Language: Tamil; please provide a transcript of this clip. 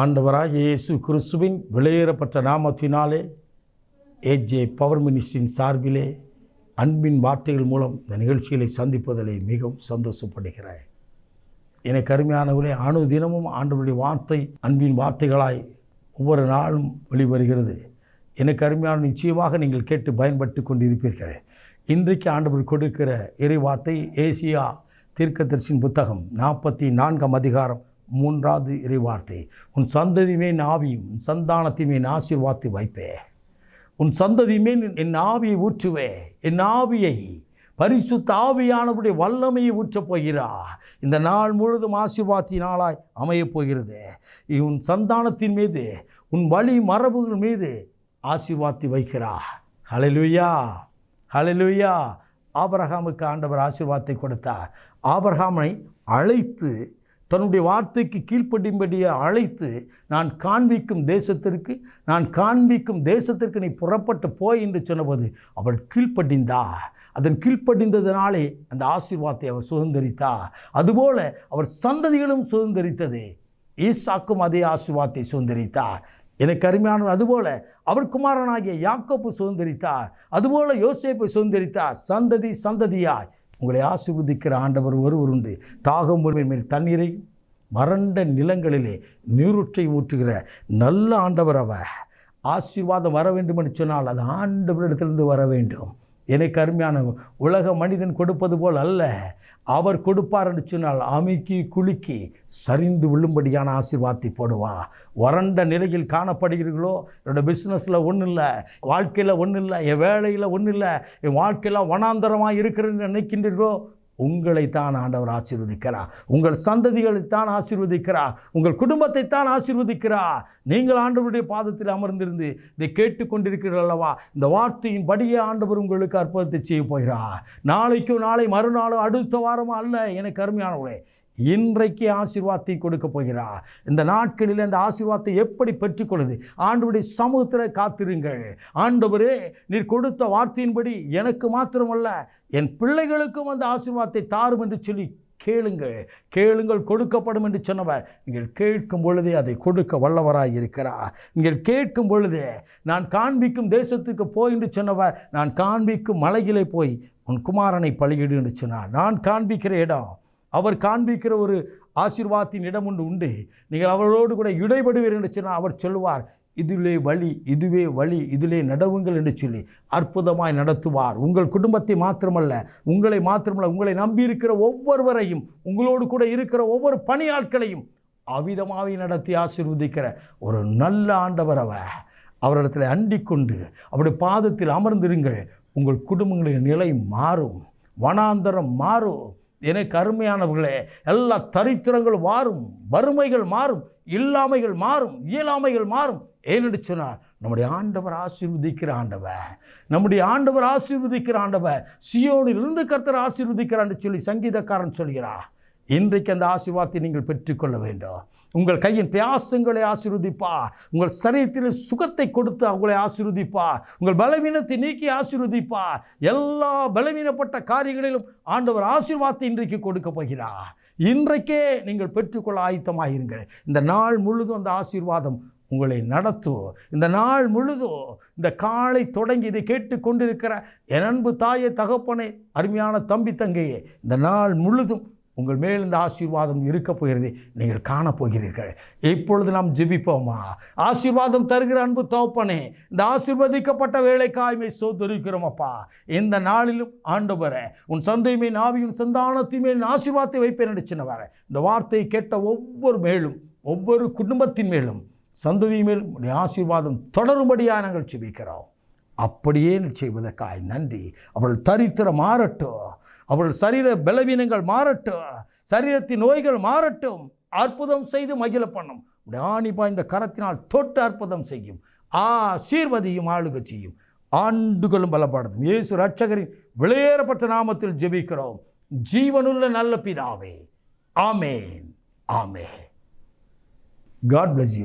ஆண்டவராக இயேசு கிறிஸ்துவின் வெளியேறப்பட்ட நாமத்தினாலே ஏஜே பவர் மினிஸ்டரின் சார்பிலே அன்பின் வார்த்தைகள் மூலம் இந்த நிகழ்ச்சிகளை சந்திப்பதிலே மிகவும் சந்தோஷப்படுகிறேன். எனக்கு அருமையானவர்களே அணு தினமும் ஆண்டவருடைய வார்த்தை அன்பின் வார்த்தைகளாய் ஒவ்வொரு நாளும் வெளிவருகிறது. எனக்கு அருமையான நிச்சயமாக நீங்கள் கேட்டு பயன்பட்டு கொண்டிருப்பீர்கள். இன்றைக்கு ஆண்டவர் கொடுக்கிற இறை வார்த்தை ஏசியா தீர்க்கதரிசின் புத்தகம் நாற்பத்தி நான்காம் அதிகாரம் மூன்றாவது இறைவார்த்தை. உன் சந்ததியுமே ஆவியும் உன் சந்தானத்தையுமே ஆசீர்வாத்தி வைப்பே. உன் சந்ததியுமே என் ஆவியை ஊற்றுவே. என் ஆவியை பரிசுத்த ஆவியானவருடைய வல்லமையை ஊற்றப் போகிறா. இந்த நாள் முழுதும் ஆசீர்வாத்தி நாளாய் அமையப் போகிறது. உன் சந்தானத்தின் மீது உன் வழி மரபுகள் மீது ஆசீர்வாத்தி வைக்கிறா. ஹலலுயா ஹலலுயா ஆபரகாமுக்கு ஆண்டவர் ஆசீர்வாத்தை கொடுத்தார். ஆபரகாமை அழைத்து தன்னுடைய வார்த்தைக்கு கீழ்ப்படியும்படியே அழைத்து நான் காண்பிக்கும் தேசத்திற்கு நான் காண்பிக்கும் தேசத்திற்கு நீ புறப்பட்டு போய் என்று சொன்னபோது அவள் கீழ்ப்படிந்தா. அதன் கீழ்ப்படிந்ததினாலே அந்த ஆசீர்வாதத்தை அவர் சுதந்திரித்தா. அதுபோல அவர் சந்ததிகளும் சுதந்திரித்தது. ஈசாக்கும் அதே ஆசீர்வாதத்தை சுதந்திரித்தார் எனக்கு அருமையானவர் அதுபோல அவர் குமாரனாகிய யாக்கோப்பு சுதந்திரித்தார் அதுபோல யோசேப்பை சுதந்திரித்தார் சந்ததி சந்ததியாய் உங்களை ஆசிர்வதிக்கிற ஆண்டவர் ஒருவர் உண்டு. தாகம் முழுமை மேல் தண்ணீரை வறண்ட நிலங்களிலே நீரூற்றை ஊற்றுகிற நல்ல ஆண்டவர் அவ ஆசீர்வாதம் வர வேண்டும் என்று சொன்னால் அது ஆண்டவரிடத்திலிருந்து வர வேண்டும். எனக்கு அருமையான உலக மனிதன் கொடுப்பது போல் அல்ல. அவர் கொடுப்பார் என்று சொன்னால் அமுக்கி குலுக்கி சரிந்து விழும்படியான ஆசீர்வாதத்தை போடுவா. வறண்ட நிலையில் காணப்படுகிறீர்களோ? என்னோட பிஸ்னஸில் ஒன்றும் இல்லை வாழ்க்கையில் ஒன்றும் இல்லை என் வேலையில் ஒன்றும் இல்லை என் வாழ்க்கையில் வனாந்தரமாக இருக்கிறேன்னு நினைக்கின்றீர்களோ? உங்களைத்தான் ஆண்டவர் ஆசீர்வதிக்கிறார். உங்கள் சந்ததிகளைத்தான் ஆசீர்வதிக்கிறார். உங்கள் குடும்பத்தைத்தான் ஆசீர்வதிக்கிறார். நீங்கள் ஆண்டவருடைய பாதத்தில் அமர்ந்திருந்து இதை கேட்டுக்கொண்டிருக்கிறீர்கள் அல்லவா? இந்த வார்த்தையின் படியே ஆண்டவர் உங்களுக்கு அற்புதத்தை செய்ய போகிறார். நாளைக்கும் நாளை மறுநாளும் அடுத்த வாரமும் அல்ல. எனக்கு அருமையானவளே இன்றைக்கு ஆசீர்வாதத்தை கொடுக்க போகிறார். இந்த நாட்களில் அந்த ஆசீர்வாதத்தை எப்படி பெற்றுக்கொள்வது? ஆண்டவருடைய சமூகத்தில் காத்திருங்கள். ஆண்டவரே நீர் கொடுத்த வார்த்தையின்படி எனக்கு மாத்திரமல்ல என் பிள்ளைகளுக்கும் அந்த ஆசீர்வாதத்தை தாரும் என்று சொல்லி கேளுங்கள். கேளுங்கள் கொடுக்கப்படும் என்று சொன்னவர். நீங்கள் கேட்கும் பொழுதே அதை கொடுக்க வல்லவராக இருக்கிறார். நீங்கள் கேட்கும் பொழுதே நான் காண்பிக்கும் தேசத்துக்கு போய் என்று சொன்னவர் நான் காண்பிக்கும் மலையிலே போய் உன் குமாரனை பலியிடு என்று சொன்னார். நான் காண்பிக்கிற இடம் அவர் காண்பிக்கிற ஒரு ஆசீர்வாதத்தின் இடம் ஒன்று உண்டு. நீங்கள் அவரோடு கூட இடைபடுவீர் என்று சொன்னால் அவர் சொல்லுவார் இதிலே வழி இதுவே வழி இதிலே நடவுங்கள் என்று சொல்லி அற்புதமாய் நடத்துவார். உங்கள் குடும்பத்தை மாத்திரமல்ல உங்களை மாத்திரமல்ல உங்களை நம்பியிருக்கிற ஒவ்வொருவரையும் உங்களோடு கூட இருக்கிற ஒவ்வொரு பணியாட்களையும் அவிதமாகவே நடத்தி ஆசீர்வதிக்கிற ஒரு நல்ல ஆண்டவர் அவர் அவரிடத்தில் அண்டிக் கொண்டு அவருடைய பாதத்தில் அமர்ந்திருங்கள் உங்கள் குடும்பங்களின் நிலை மாறும் வனாந்தரம் மாறும். எனக்கு கருமையானவர்களே எல்லா தரித்திரங்களும் மாறும் வறுமைகள் மாறும் இல்லாமைகள் மாறும் இயலாமைகள் மாறும். ஏன்னு சொன்னால் நம்முடைய ஆண்டவர் ஆசீர்வதிக்கிற ஆண்டவர் நம்முடைய ஆண்டவர் ஆசீர்வதிக்கிற ஆண்டவர் சியோனிலிருந்து கர்த்தர் ஆசீர்வதிக்கிறான்னு சொல்லி சங்கீதக்காரன் சொல்கிறார். இன்றைக்கு அந்த ஆசீர்வாதத்தை நீங்கள் பெற்றுக்கொள்ள வேண்டும். உங்கள் கையின் பிரயாசங்களை ஆசீர்வதிப்பா. உங்கள் சரீரத்தில் சுகத்தை கொடுத்து அவங்களை ஆசீர்வதிப்பா. உங்கள் பலவீனத்தை நீக்கி ஆசீர்வதிப்பா. எல்லா பலவீனப்பட்ட காரியங்களிலும் ஆண்டவர் ஆசீர்வாதத்தை இன்றைக்கு கொடுக்க போகிறார். இன்றைக்கே நீங்கள் பெற்றுக்கொள்ள ஆயத்தமாகிருங்கள் இந்த நாள் முழுதும் அந்த ஆசீர்வாதம் உங்களை நடத்தும். இந்த நாள் முழுதும் இந்த காலை தொடங்கி இதை கேட்டு கொண்டிருக்கிற என் அன்பு தாயை தகப்பனை அருமையான தம்பி தங்கையே இந்த நாள் முழுதும் உங்கள் மேல் இந்த ஆசீர்வாதம் இருக்க போகிறது. நீங்கள் காணப்போகிறீர்கள் இப்பொழுது நாம் ஜெபிப்போமா? ஆசீர்வாதம் தருகிற அன்பு தோப்பனே இந்த ஆசீர்வதிக்கப்பட்ட வேலைக்காய்மை சோதரிக்கிறோம் அப்பா. இந்த நாளிலும் ஆண்டவரே உன் சந்தையுமே நாவியும் சந்தானத்தையுமே ஆசீர்வாதத்தை வைப்பேன் நினைச்சினவர இந்த வார்த்தையை கேட்ட ஒவ்வொரு மேலும் ஒவ்வொரு குடும்பத்தின் மேலும் சந்ததி மேலும் ஆசீர்வாதம் தொடரும்படியாக நாங்கள் ஜெபிக்கிறோம். அப்படியே செய்வதற்காய் நன்றி. அவள் தரித்திரம் மாறட்டும். அவள் சரீர பலவீனங்கள் மாறட்டும். சரீரத்தின் நோய்கள் மாறட்டும். அற்புதம் செய்து மகிழ பண்ணும். ஆணி பாய்ந்த கரத்தினால் தொட்டு அற்புதம் செய்யும். ஆசீர்வதியும் ஆளுக செய்யும். ஆண்டுகளும் பலப்படுத்தும் இயேசு ரட்சகரின் வெளியேறப்பட்ட நாமத்தில் ஜெபிக்கிறோம். ஜீவனுள்ள நல்ல பிதாவே. ஆமேன். ஆமே காட் பிளஸ் யூ